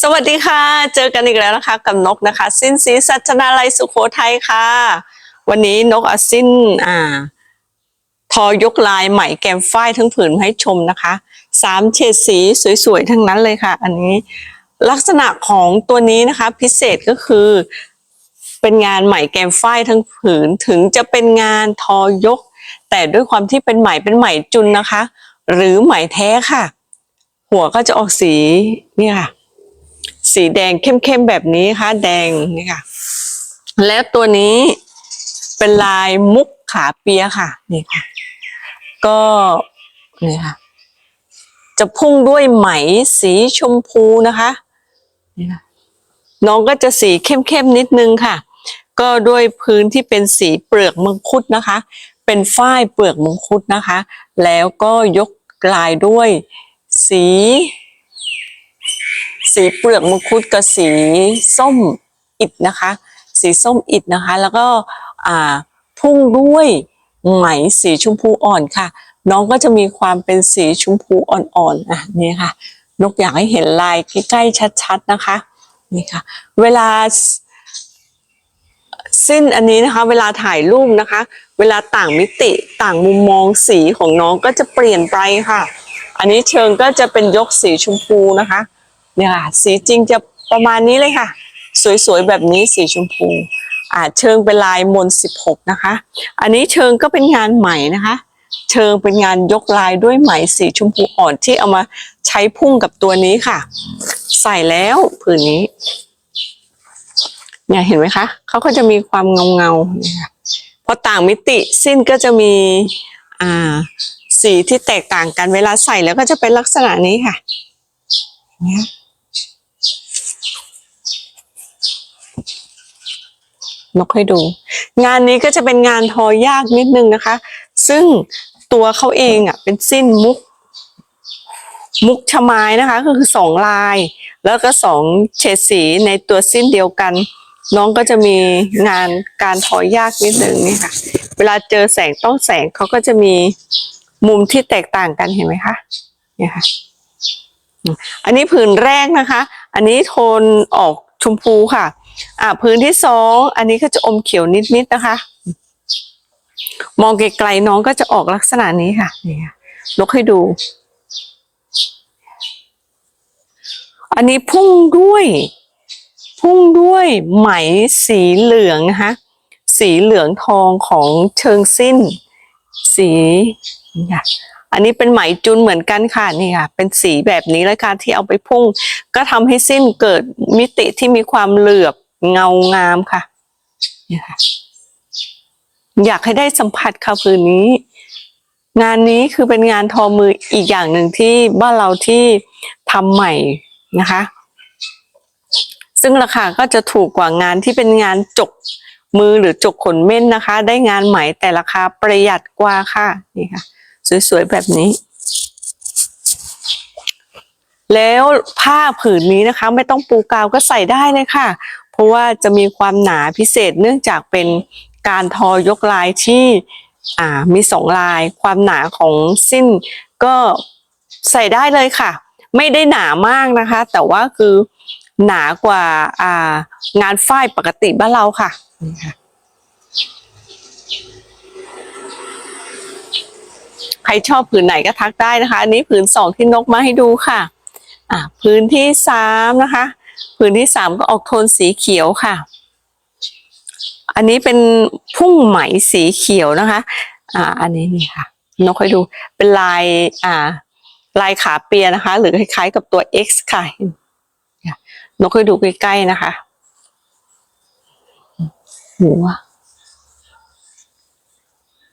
สวัสดีค่ะ เจอกันอีกแล้วนะคะ กับนกนะคะ สิ้นสีสัชนาลัยสุโขทัยค่ะ วันนี้นกเอาสิ้นอ่า ทอยกลายไหมแกมฝ้ายทั้งผืนให้ชมนะคะสามเฉดสีสวยๆ ทั้งนั้นเลยค่ะ อันนี้ลักษณะของตัวนี้นะคะ พิเศษก็คือ เป็นงานไหมแกมฝ้ายทั้งผืนถึงจะเป็นงานทอยก แต่ด้วยความที่เป็นไหมเป็นไหมจุนนะคะ หรือไหมแท้ค่ะ หัวก็จะออกสีนี่ค่ะ สีแดงเข้มๆแบบนี้ค่ะ แดงนี่ค่ะ แล้วตัวนี้เป็นลายมุกขาเปียค่ะ นี่ค่ะ ก็นี่ค่ะ จะพุ่งด้วยไหมสีชมพูนะคะนี่ค่ะน้องก็จะสีเข้มๆนิดนึงค่ะ ก็ด้วยพื้นที่เป็นสีเปลือกมังคุดนะคะ เป็นฝ้ายเปลือกมังคุดนะคะ แล้วก็ยกลายด้วยสี สีเปลือกมังคุดกับสีส้มอิฐนะคะ สีส้มอิฐนะคะ แล้วก็พุ่งด้วยไหมสีชมพูอ่อนค่ะ น้องก็จะมีความเป็นสีชมพูอ่อนๆอะนี่ค่ะ นกอยากให้เห็นลายใกล้ๆชัดๆนะคะนี่ค่ะ เวลาสิ้นอันนี้นะคะ เวลาถ่ายรูปนะคะ เวลาต่างมิติต่างมุมมองสีของน้องก็จะเปลี่ยนไปค่ะ อันนี้เชิงก็จะเป็นยกสีชมพูนะคะ เนี่ยค่ะ สีจริงจะประมาณนี้เลยค่ะ สวยๆแบบนี้สีชมพูอ่าเชิงเป็นลายมนสิบหกนะคะ อันนี้เชิงก็เป็นงานไหม่นะคะ เชิงเป็นงานยกลายด้วยไหมสีชมพูอ่อนที่เอามาใช้พุ่งกับตัวนี้ค่ะ ใส่แล้วผืนนี้ เนี่ยเห็นไหมคะเขาก็จะมีความเงาเงาๆเนี่ยพอต่างมิติสิ้นก็จะมีอ่าสีที่แตกต่างกันเวลาใส่แล้วก็จะเป็นลักษณะนี้ค่ะเนี่ย นกให้ดู งานนี้ก็จะเป็นงานทอยากนิดนึงนะคะ ซึ่งตัวเขาเองอะเป็นสิ้นมุก มุกชะไม้นะคะ ก็คือสองลาย แล้วก็สองเฉดสีในตัวสิ้นเดียวกัน น้องก็จะมีงานการทอยากนิดนึงนี่ค่ะ เวลาเจอแสงต้องแสงเขาก็จะมีมุมที่แตกต่างกันเห็นไหมคะเนี่ยค่ะอันนี้ผืนแรกนะคะ อันนี้โทนออกชมพูค่ะ อ่าพื้นที่สองอันนี้ก็จะอมเขียวนิดๆนะคะ มองไกลๆน้องก็จะออกลักษณะนี้ค่ะนี่ค่ะลกให้ดู อันนี้พุ่งด้วย พุ่งด้วยไหมสีเหลืองนะคะสีเหลืองทองของเชิงสิ้น สีนี่ค่ะอันนี้เป็นไหมจุนเหมือนกันค่ะนี่ค่ะ เป็นสีแบบนี้แล้วค่ะที่เอาไปพุ่ง ก็ทำให้สิ้นเกิดมิติที่มีความเหลือบ เงางามค่ะนี่ค่ะ อยากให้ได้สัมผัสค่ะผืนนี้ งานนี้คือเป็นงานทอมืออีกอย่างหนึ่งที่บ้านเราที่ทำใหม่นะคะ ซึ่งราคาก็จะถูกกว่างานที่เป็นงานจกมือหรือจกขนเม่นนะคะ ได้งานไหม่แต่ราคาประหยัดกว่าค่ะนี่ค่ะ สวยๆแบบนี้ แล้วผ้าผืนนี้นะคะ ไม่ต้องปูกาวก็ใส่ได้เลยค่ะ ราะว่าจะมีความหนาพิเศษเนื่องจากเป็นการทอยกลายที่อ่ามีสองลาย ความหนาของสิ้นก็ใส่ได้เลยค่ะ ไม่ได้หนามากนะคะ แต่ว่าคือหนากว่าอ่างานฝ้ายปกติบ้านเราค่ะนี่ค่ะใครชอบผืนไหนก็ทักได้นะคะ อันนี้ผืนสองที่นกมาให้ดูค่ะ อ่าผืนที่สามนะคะ ผืนที่สามก็ออกโทนสีเขียวค่ะ อันนี้เป็นพุ่งไหมสีเขียวนะคะ อ่า อันนี้นี่ค่ะนกให้ดูเป็นลายอ่า ลายขาเปียนะคะ หรือคล้ายๆกับตัว X ค่ะนี่ยนกให้ดูใกล้ๆนะคะหัว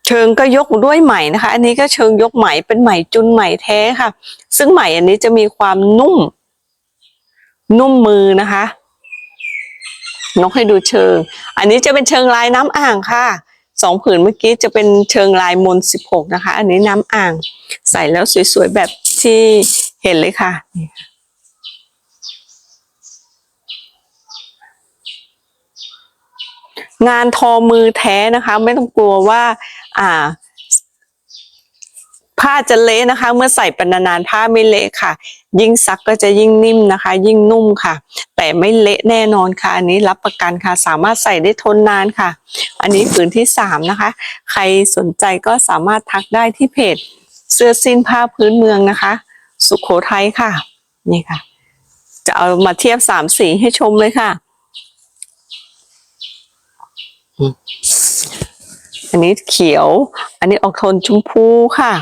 เชิงก็ยกด้วยไหมนะคะ อันนี้ก็เชิงยกไหมเป็นไหมจุนไหมแท้ค่ะ ซึ่งไหมอันนี้จะมีความนุ่ม นุ่มมือนะคะ นกให้ดูเชิง อันนี้จะเป็นเชิงลายน้ำอ่างค่ะสองผืนเมื่อกี้จะเป็นเชิงลายมนสิบหกนะคะ อันนี้น้ำอ่างใส่แล้วสวยๆแบบที่เห็นเลยค่ะนี่ค่ะงานทอมือแท้นะคะ ไม่ต้องกลัวว่า อ่า ผ้าจะเละนะคะ เมื่อใส่ไปนานๆผ้าไม่เละค่ะ ยิ่งซักก็จะยิ่งนิ่มนะคะ ยิ่งนุ่มค่ะ แต่ไม่เละแน่นอนค่ะ อันนี้รับประกันค่ะ สามารถใส่ได้ทนนานค่ะ อันนี้ผืนที่สามนะคะ ใครสนใจก็สามารถทักได้ที่เพจ เสื้อสิ้นผ้าพื้นเมืองนะคะ สุขโขทัยค่ะ นี่ค่ะ จะเอามาเทียบสามสีให้ชมเลยค่ะอืมอันนี้เขียว อันนี้ออกโทนชมพูค่ะ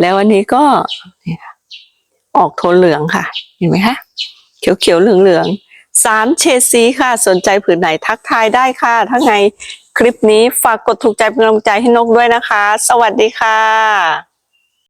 แล้วอันนี้ก็ออกโทนเหลืองค่ะ เห็นไหมคะ เขียวเขียวเหลืองเหลืองสามเฉดสีค่ะ สนใจผืนไหนทักทายได้ค่ะ ถ้าไงคลิปนี้ฝากกดถูกใจเป็นกำลังใจให้นกด้วยนะคะ สวัสดีค่ะ